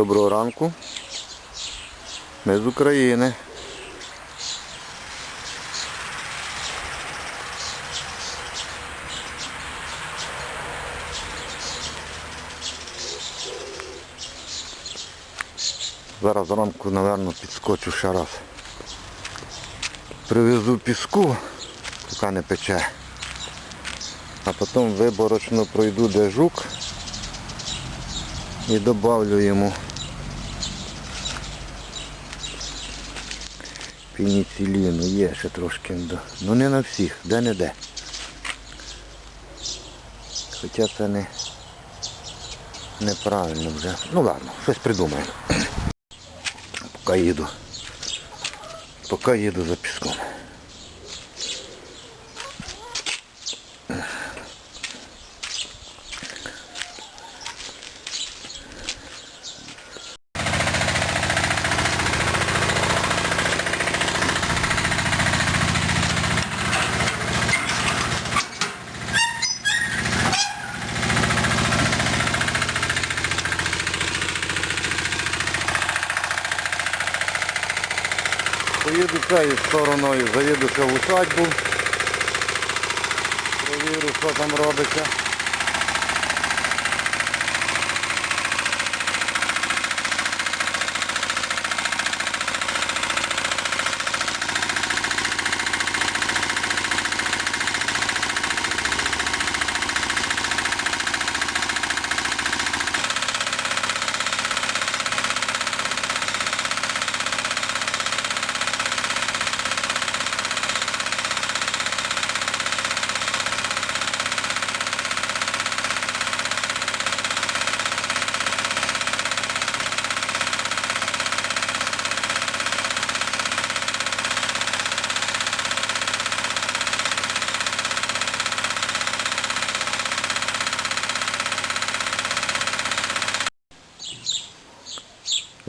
Доброго ранку. Ми з України. Зараз зранку, напевно, підскочу ще раз. Привезу піску, поки не пече. А потім виборочно пройду де жук і добавлю йому пеніциліну. Є ще трошки. Ну не на всіх, де-не-де. Хоча це не неправильно вже. Ну ладно, щось придумаємо. Поки їду. Поки їду за піском. Поїду цією стороною, заїду ще в усадьбу. Провірю, що там робиться.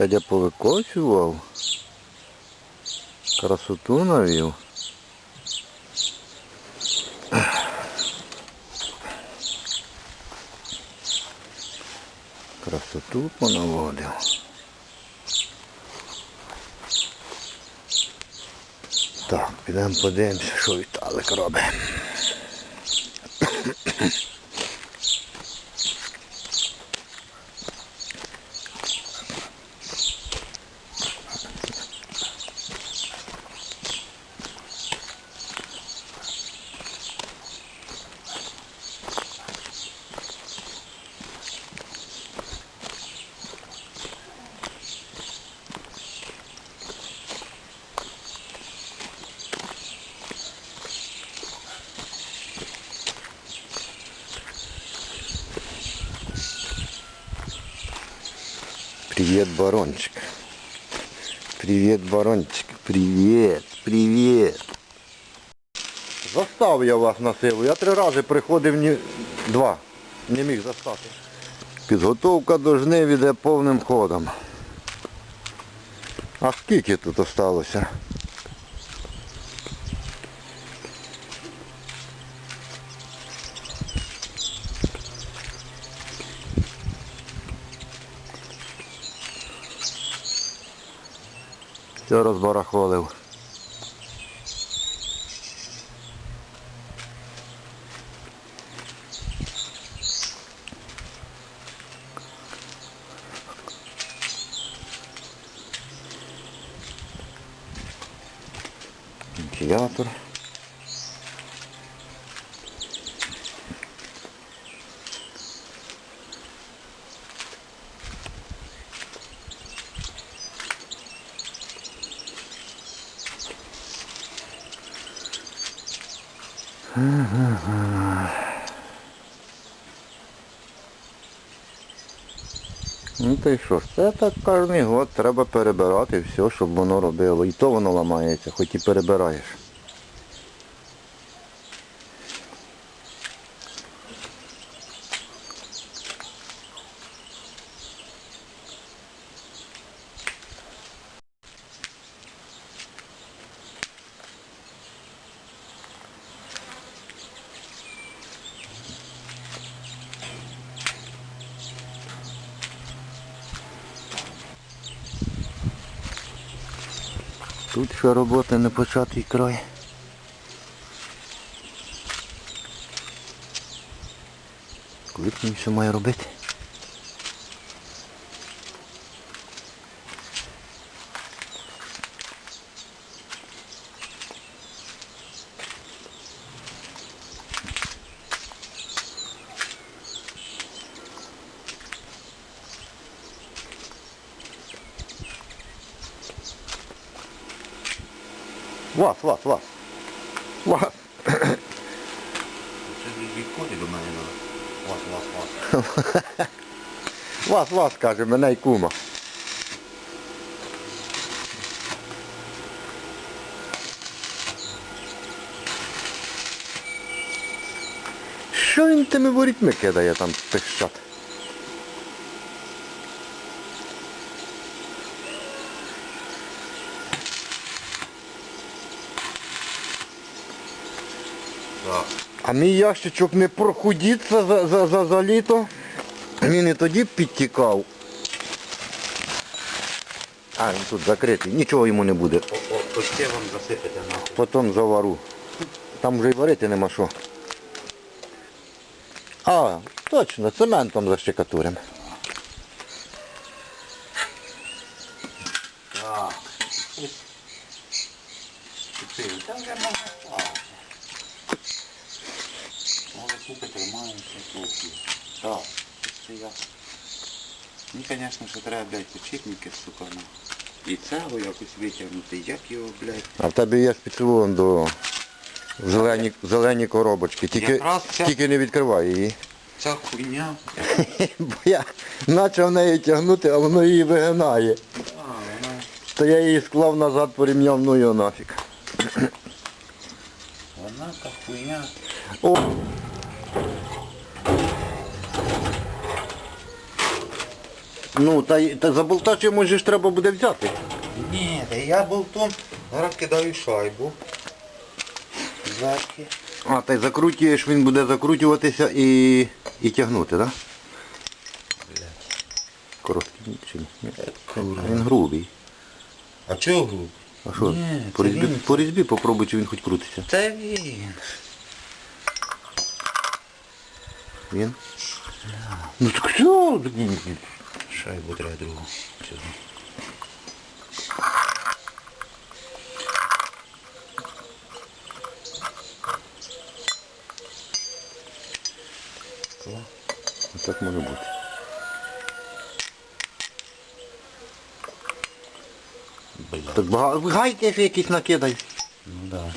Дядя повикочував. Красоту навів. Красоту понаводив. Так, підемо подивимося, що Віталик робить. Привет, барончик. Привет, барончик. Привет, привет. Застав я вас на силу. Я три рази приходив ні... два. Не міг застати. Підготовка до жнив іде повним ходом. А скільки тут осталося? Все розбарахолив. Вентилятор. Й що ж, це так кожен год треба перебирати все, щоб воно робило. І то воно ламається, хоч і перебираєш. Тут ще роботи не початий край. Коли мені все має робити? Вас, вас, вас. Вас. Це відходить до мене на вас, вас, вас. Вас, вас, каже, мене й кума. Що він тими ворітьми кидає там пищат? А мій ящичок не прохудіться за, за, за, за літо. Він і тоді підтікав. А, він тут закритий, нічого йому не буде. Ще вам засипете нахуй. Потім завару. Там вже й варити нема що. А, точно, цементом защекатурим. Так. Чотири. Та вже можна ставити. Може купити, маємо ще купити. Так. Це я. Мені, звісно, що треба, блядь, підшипники, сука, на. І цегу якось витягнути. Як його, блядь. А в тебе є спецлон до зелені, зелені коробочки. Тільки, Якраз ця- тільки не відкривай її. Ця хуйня. Бо я почав неї тягнути, а воно її вигинає. А, вона. То я її склав назад, порівняв, ну його нафіг. Вона та хуйня. О! Ну, та, й- та за болтач йому ж треба буде взяти. Ні, та я болтом зараз кидаю шайбу. Зверхи. А, та й закрутюєш, він буде закрутюватися і, і тягнути, так? Да? Блядь. Короткий чи ні? Ні. Він грубий. А чого груб? А що? Ні, по, це різьбі, він. по різьбі попробуй, чи він хоч крутиться. Це він. Він? Ну так що? Шайбу треба другу. Чи зна- Так може бути. Бля. Так багато. Гайки ж якісь накидай. Ну да.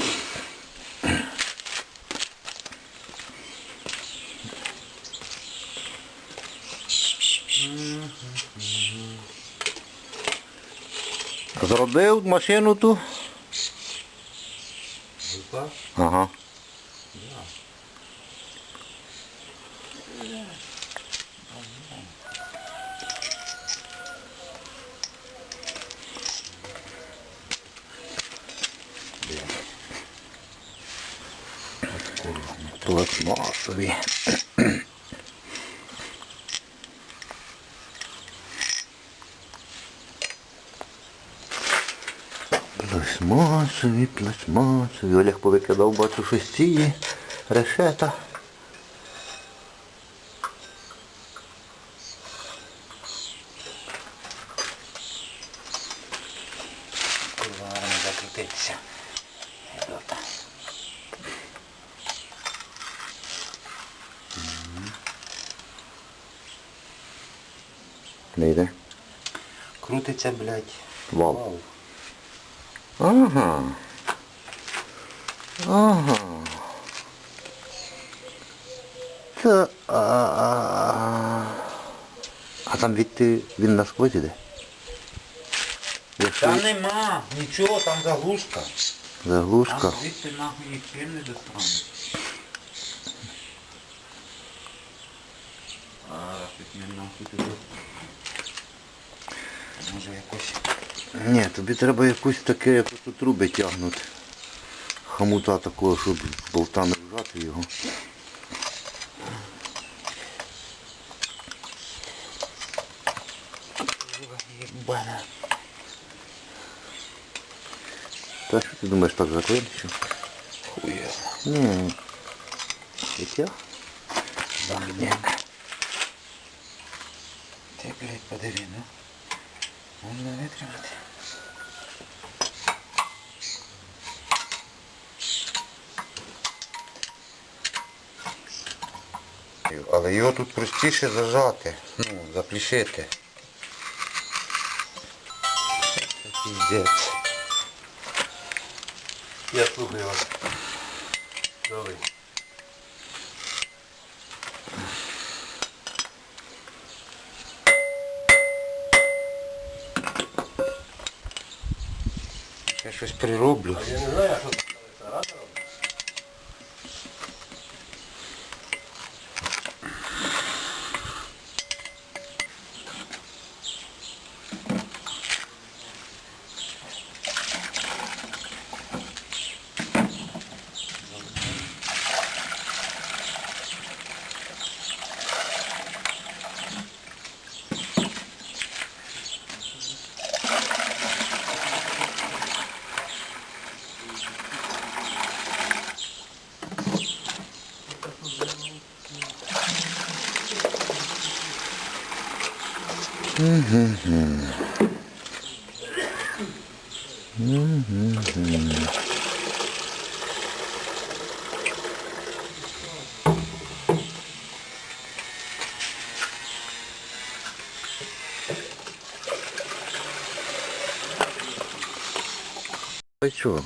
Зробив машину ту. Гука? Ага. Пластмасові. Пластмасові. Олег повикидав, бачу, щось ці решета. Не. Йде. Крутиться, блядь. Вал. Ага. Ага. Це, а, а, а там відти він насквозь іде? Якщо Та нема, нічого, там заглушка. заглушка. Там звідси нахуй нічим не достану. А, щось не нахуй туди. Може якось. Ні, тобі треба якусь таке, як труби тягнути. Хамута такого, щоб болтами вжати його. Єбана. Та що ти думаєш, так заклеїти? що? Хуя. Ні. Яке? Да, ні. Ти, блядь, подиви, ну. Можна витримати. Але його тут простіше зажати, ну, заплішити. Піздець. Я слухаю вас. Давай. Я щось прироблю. Я не знаю, що Та й чого?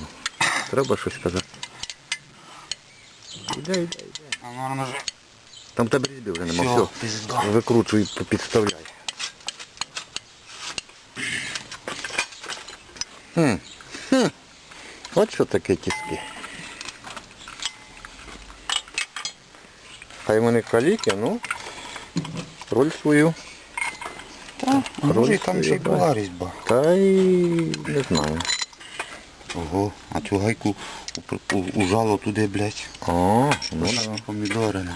Треба щось казати. Іде, іде, іде. А норма ж. Там в тебе різьби вже нема. Всьо, Все. пизда. Викручуй, підставляй. От що таке тіски. Хай вони каліки, ну, роль свою. Так, може там ще була різьба. Та й не знаю. Ого, а цю гайку ужало туди, блядь. О, ну да. Помідори. ну.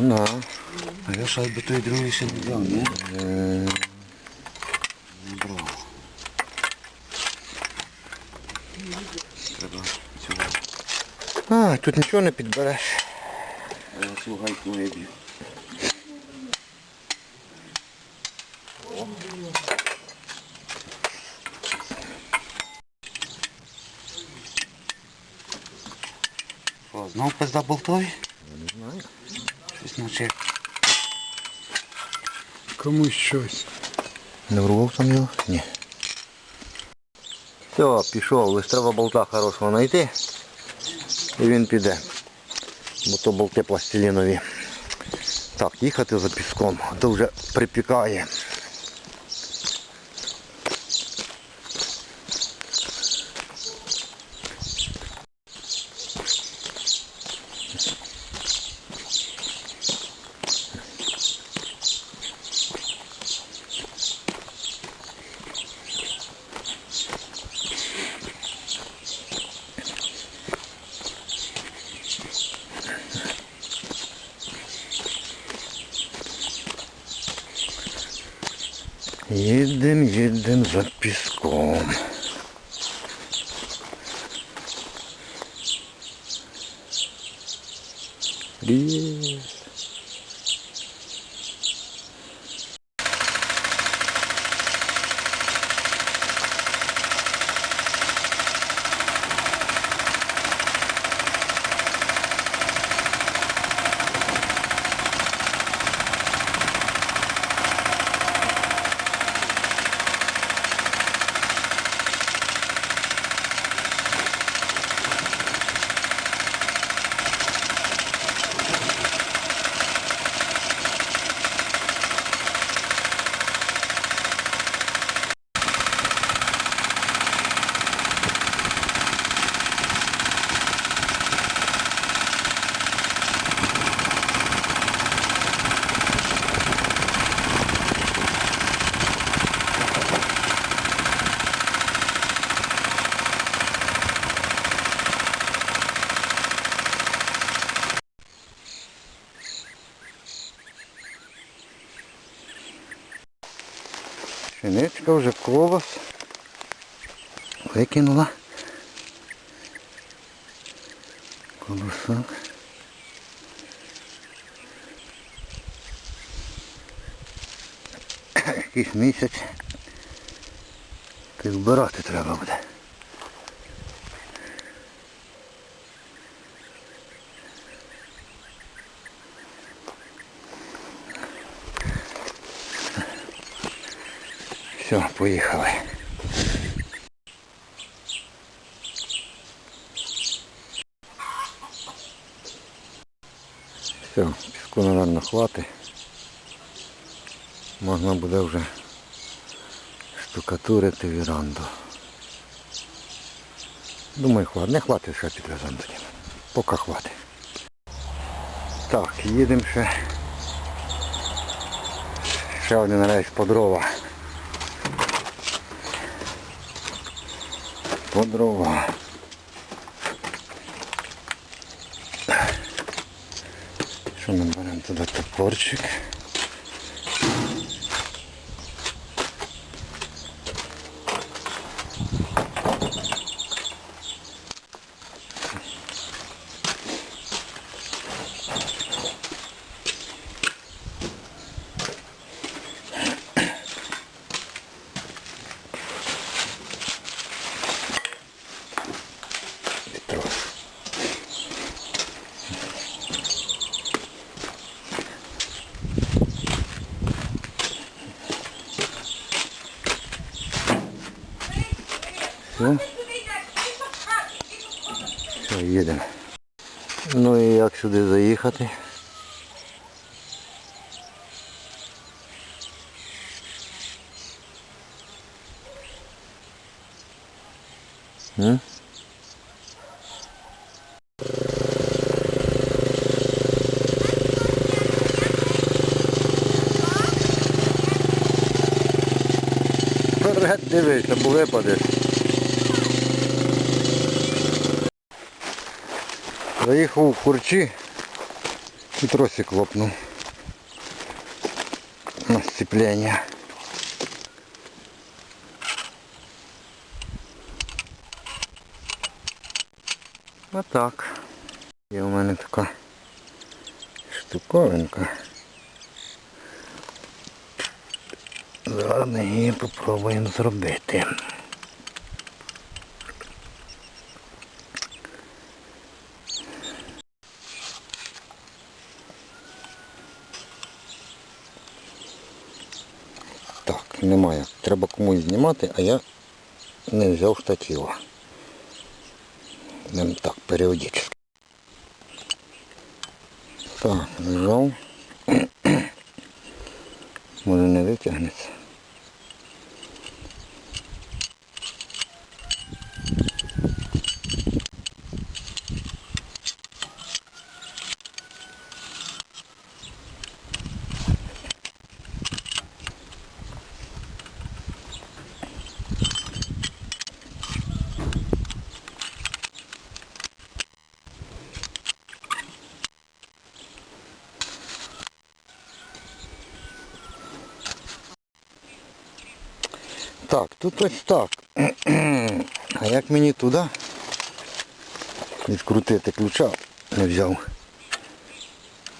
Ну да. А я ще би той другий ще не взяв, ні? Е, Не брав. Треба цю А, тут нічого не підбереш. Я цю гайку виб'ю. Що, знов пизда болтові? Не знаю. Щось наче. Комусь щось. Не врвав там його? Ні. Все, пішов, лише треба болта хорошого знайти. І він піде. Бо то болти пластилінові. Так, їхати за піском, а то вже припікає. Їдем, їдем за піском. Привіт. Качка вже колос. Викинула. Колосок. Якийсь місяць. Збирати треба буде. Все, поїхали. Все, піску, мабуть, хватить. Можна буде вже штукатурити віранду. Думаю, хватить. Не хватить ще підвеземо тоді. Поки хватить. Так, їдемо ще. Ще один рейс по дрова. По дрова. Що наберемо туди топорчик? Вітро. Все. Все, їдемо. Ну і як сюди заїхати? М? Вперед дивися, бо випадеш. Заїхав у курчі і тросик лопнув. На сцеплення. Отак. Є у мене така штуковинка. Зараз ми її попробуємо зробити. Так, немає. Треба комусь знімати, а я не взяв штатива. Ним так, періодично. Так, взяв. Може не витягнеться. Так, тут ось так. А як мені туди відкрутити ключа не взяв.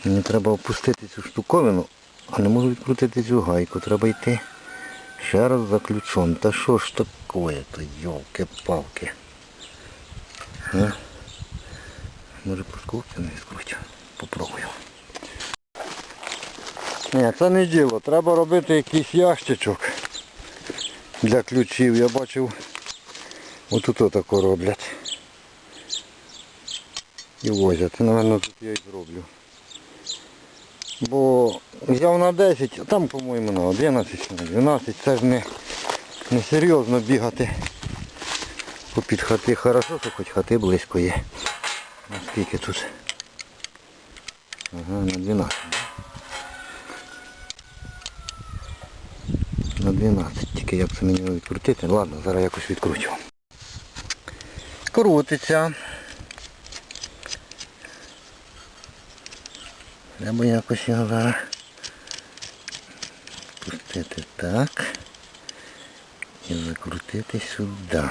Мені треба опустити цю штуковину, а не можу відкрутити цю гайку. Треба йти ще раз за ключом. Та що ж таке то, йолки-палки. А? Може по не відкручу. Попробую. Ні, це не діло. Треба робити якийсь ящичок для ключів. Я бачив, отут отако роблять. І возять. Це, напевно, тут я і зроблю. Бо взяв на 10, а там, по-моєму, на 11, на 12. Це ж не, не серйозно бігати попід хати. Хорошо, що хоч хати близько є. Наскільки тут? Ага, на 12. На 12. Тільки як це мені відкрутити? Ладно, зараз якось відкручу. Крутиться. Треба якось його зараз пустити так. І закрутити сюди.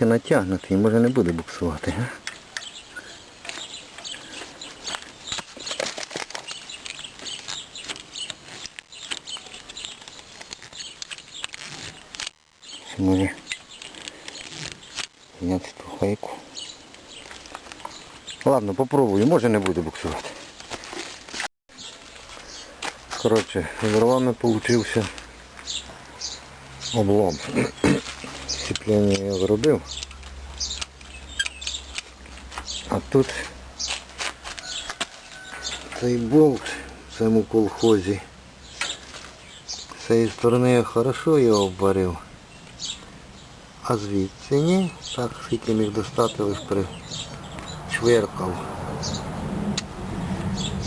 Трошки натягнутий, може не буде буксувати, а? Чи може зняти ту хайку? Ладно, попробую, може не буде буксувати. Коротше, з дровами получився облом. Сцеплення я зробив. А тут цей болт в цьому колхозі. З цієї сторони я хорошо його обварив. А звідси ні. Так скільки міг достати, лише причверкав.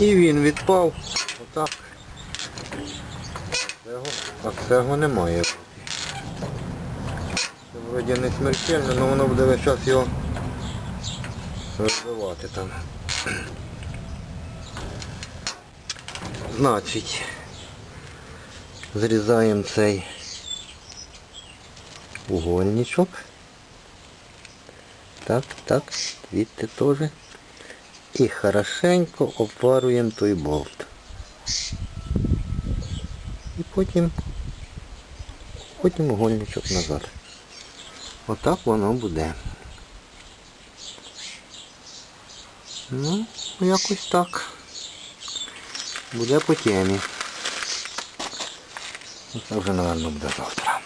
І він відпав. Отак. А цього немає. Вроді не смертельно, але воно буде весь час його розбивати там. Значить, зрізаємо цей угольничок. Так, так, звідти теж. І хорошенько опаруємо той болт. І потім, потім угольничок назад. Отак воно буде. Ну, якось так. Буде по темі. Це вже, мабуть, буде завтра.